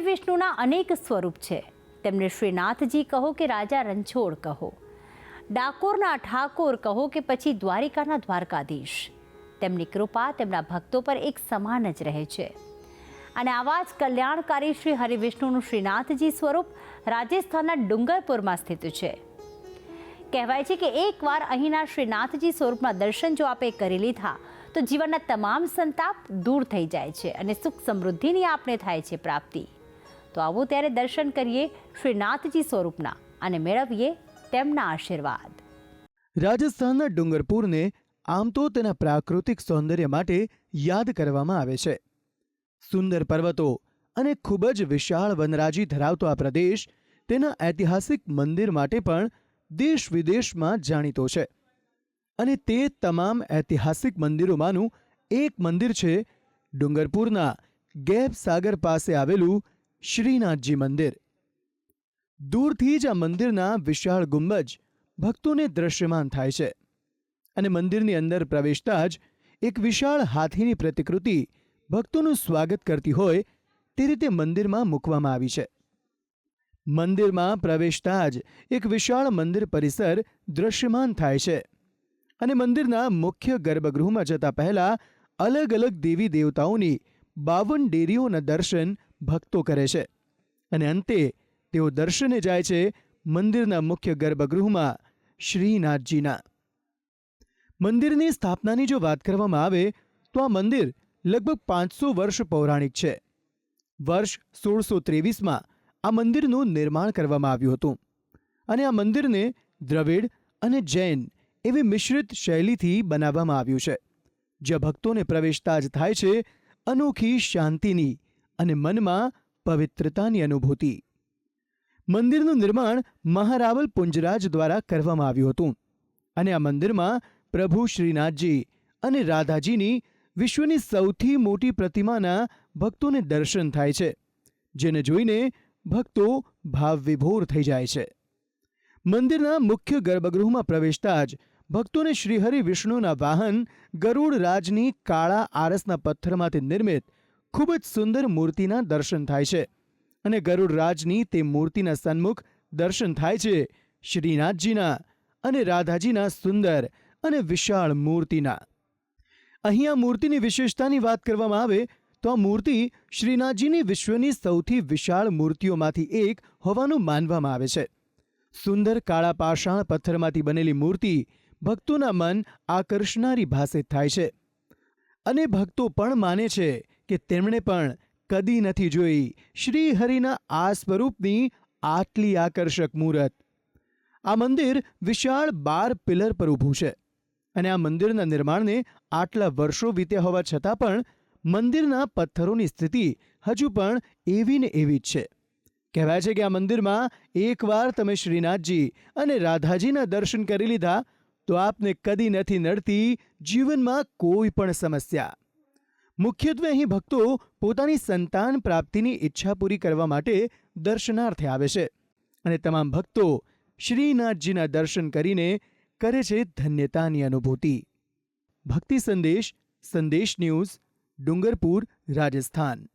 હરિવિષ્ણુના અનેક સ્વરૂપ છે. તેમને શ્રીનાથજી કહો કે રાજા રણછોડ કહો. ડાકોરના ઠાકોર કહો કે પછી દ્વારિકાના દ્વારકાધીશ. તેમની કૃપા તેમના ભક્તો પર એક સમાન જ રહે છે. અને આવા જ કલ્યાણકારી શ્રી હરિવિષ્ણુનું શ્રીનાથજી સ્વરૂપ રાજસ્થાનના ડુંગરપુરમાં સ્થિત છે. કહેવાય છે કે એકવાર અહીંના શ્રીનાથજી સ્વરૂપના દર્શન જો આપે કરી લીધા, તો જીવનના તમામ સંતાપ દૂર થઈ જાય છે અને સુખ સમૃદ્ધિની આપણે થાય છે પ્રાપ્તિ. તો આવો ત્યારે દર્શન કરીએ શ્રીનાથજી સ્વરૂપના અને મેળવીએ તેમના આશીર્વાદ. રાજસ્થાનના ડુંગરપુરને આમ તો તેના પ્રાકૃતિક સૌંદર્ય માટે યાદ કરવામાં આવે છે. સુંદર પર્વતો અને ખૂબ જ વિશાળ વનરાજી ધરાવતો આ પ્રદેશ તેના ઐતિહાસિક મંદિર માટે પણ દેશ વિદેશમાં જાણીતો છે. અને તે તમામ ઐતિહાસિક મંદિરોમાંનું એક મંદિર છે ડુંગરપુરના ગેબ સાગર પાસે આવેલું શ્રીનાથજી મંદિર. દૂરથી જ આ મંદિરના વિશાળ ગુંબજ ભક્તોને દ્રશ્યમાન થાય છે અને મંદિરની અંદર પ્રવેશતા જ એક વિશાળ હાથીની પ્રતિકૃતિ ભક્તોનું સ્વાગત કરતી હોય તે રીતે મંદિરમાં મૂકવામાં આવી છે. મંદિરમાં પ્રવેશતા જ એક વિશાળ મંદિર પરિસર દ્રશ્યમાન થાય છે અને મંદિરના મુખ્ય ગર્ભગૃહમાં જતા પહેલા અલગ અલગ દેવી દેવતાઓની બાવન ડેરીઓના દર્શન ભક્તો કરે છે. અને અંતે તેઓ દર્શને જાય છે મંદિરના મુખ્ય ગર્ભગૃહમાં શ્રીનાથજીના. મંદિરની સ્થાપનાની જો વાત કરવામાં આવે, તો આ મંદિર લગભગ પાંચસો વર્ષ પૌરાણિક છે. વર્ષ સોળસો ત્રેવીસમાં આ મંદિરનું નિર્માણ કરવામાં આવ્યું હતું. અને આ મંદિરને દ્રવિડ અને જૈન એવી મિશ્રિત શૈલીથી બનાવવામાં આવ્યું છે. જ્યાં ભક્તોને પ્રવેશતા જ થાય છે અનોખી શાંતિની અને મનમાં પવિત્રતાની અનુભૂતિ. મંદિરનું નિર્માણ મહારાવલ પુંજરાજ દ્વારા કરવામાં આવ્યું હતું અને આ મંદિરમાં પ્રભુ શ્રીનાથજી અને રાધાજીની વિશ્વની સૌથી મોટી પ્રતિમાના ભક્તોને દર્શન થાય છે, જેને જોઈને ભક્તો ભાવવિભોર થઈ જાય છે. મંદિરના મુખ્ય ગર્ભગૃહમાં પ્રવેશતા જ ભક્તોને શ્રીહરિ વિષ્ણુના વાહન ગરુડ રાજની કાળા આરસના પથ્થરમાંથી નિર્મિત ખૂબ જ સુંદર મૂર્તિના દર્શન થાય છે. અને ગરુડરાજની તે મૂર્તિના સન્મુખ દર્શન થાય છે શ્રીનાથજીના અને રાધાજીના સુંદર અને વિશાળ મૂર્તિના. અહીં આ મૂર્તિની વિશેષતાની વાત કરવામાં આવે તો આ મૂર્તિ શ્રીનાથજીની વિશ્વની સૌથી વિશાળ મૂર્તિઓમાંથી એક હોવાનું માનવામાં આવે છે. સુંદર કાળા પાષાણ પથ્થરમાંથી બનેલી મૂર્તિ ભક્તોના મન આકર્ષનારી ભાષિત થાય છે. અને ભક્તો પણ માને છે કે તેમણે પણ કદી નથી જોઈ શ્રી હરિના આ સ્વરૂપની આટલી આકર્ષક મૂરત. આ મંદિર વિશાળ બાર પિલર પર ઊભું છે અને આ મંદિરના નિર્માણને આટલા વર્ષો વીત્યા હોવા છતાં પણ મંદિરના પથ્થરોની સ્થિતિ હજુ પણ એવી ને એવી જ છે. કહેવાય છે કે આ મંદિરમાં એકવાર તમે શ્રીનાથજી અને રાધાજીના દર્શન કરી લીધા તો આપને કદી નથી નડતી જીવનમાં કોઈ પણ સમસ્યા. મુખ્યત્વે અહીં ભક્તો પોતાની સંતાન પ્રાપ્તિની ઈચ્છા પૂરી કરવા માટે દર્શનાર્થે આવે છે અને તમામ ભક્તો શ્રીનાથજીના દર્શન કરીને કરે છે ધન્યતાની અનુભૂતિ. ભક્તિ સંદેશ સંદેશ ન્યૂઝ, ડુંગરપુર, રાજસ્થાન.